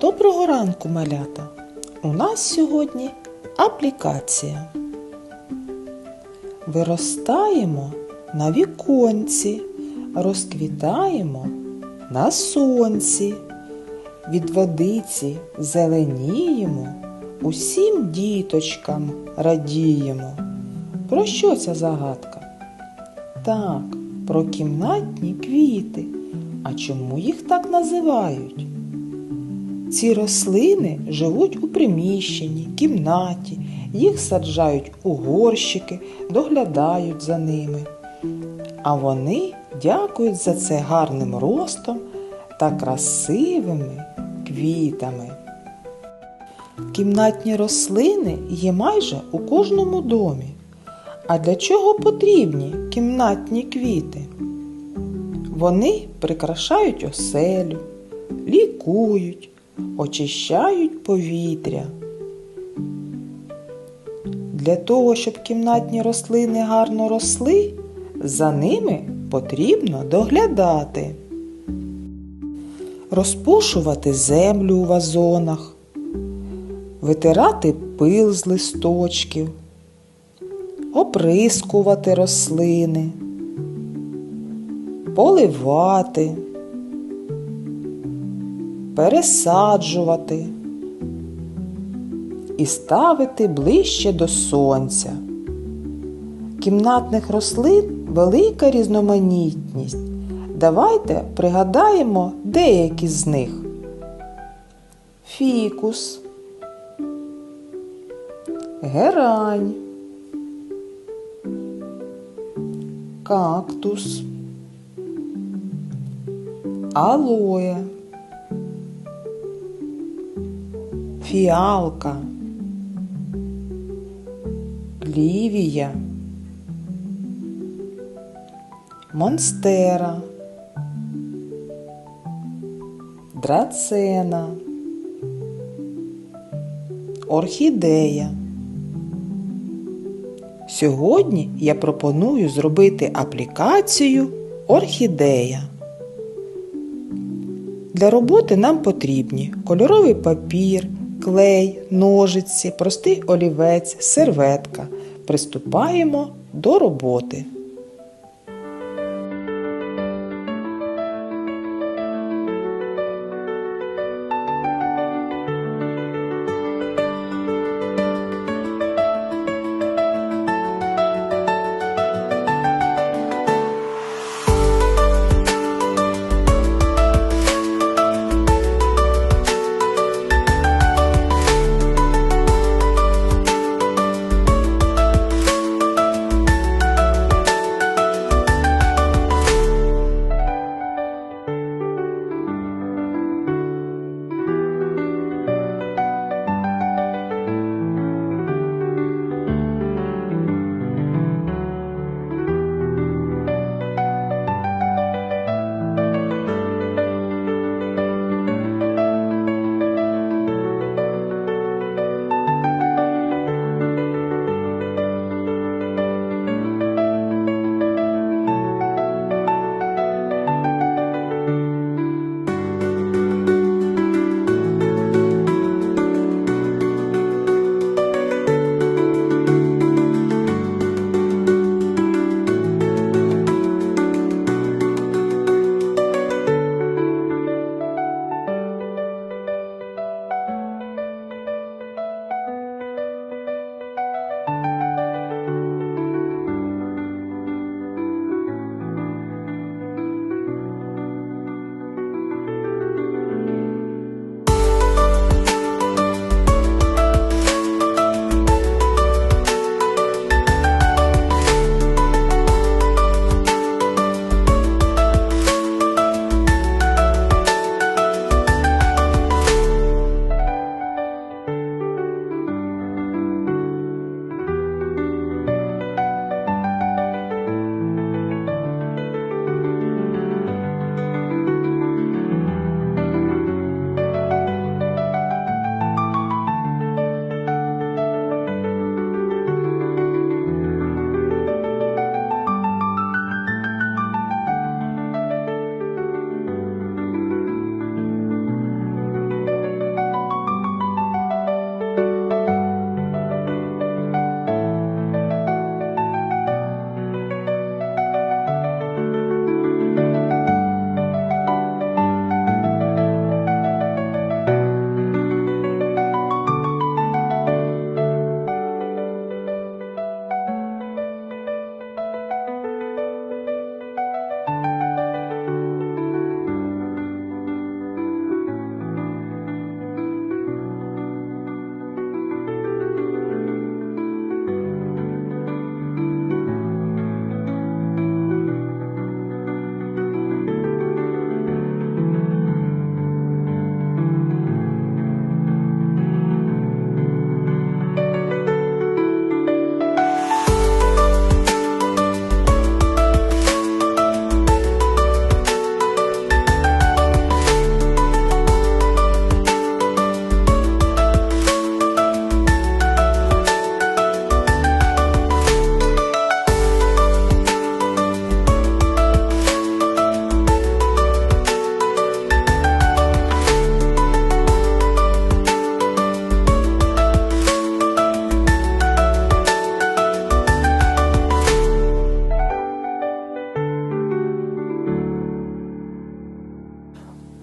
Доброго ранку, малята! У нас сьогодні аплікація. Виростаємо на віконці, розквітаємо на сонці, від водиці зеленіємо, усім діточкам радіємо. Про що ця загадка? Так, про кімнатні квіти. А чому їх так називають? Ці рослини живуть у приміщенні, кімнаті, їх саджають у горщики, доглядають за ними. А вони дякують за це гарним ростом та красивими квітами. Кімнатні рослини є майже у кожному домі. А для чого потрібні кімнатні квіти? Вони прикрашають оселю, лікують, очищають повітря. Для того, щоб кімнатні рослини гарно росли, за ними потрібно доглядати, розпушувати землю у вазонах, витирати пил з листочків, оприскувати рослини, поливати пересаджувати і ставити ближче до сонця. Кімнатних рослин велика різноманітність. Давайте пригадаємо деякі з них. Фікус, герань, кактус, алоє. Фіалка, лівія, монстера, драцена, орхідея. Сьогодні я пропоную зробити аплікацію орхідея. Для роботи нам потрібні кольоровий папір, клей, ножиці, простий олівець, серветка. Приступаємо до роботи.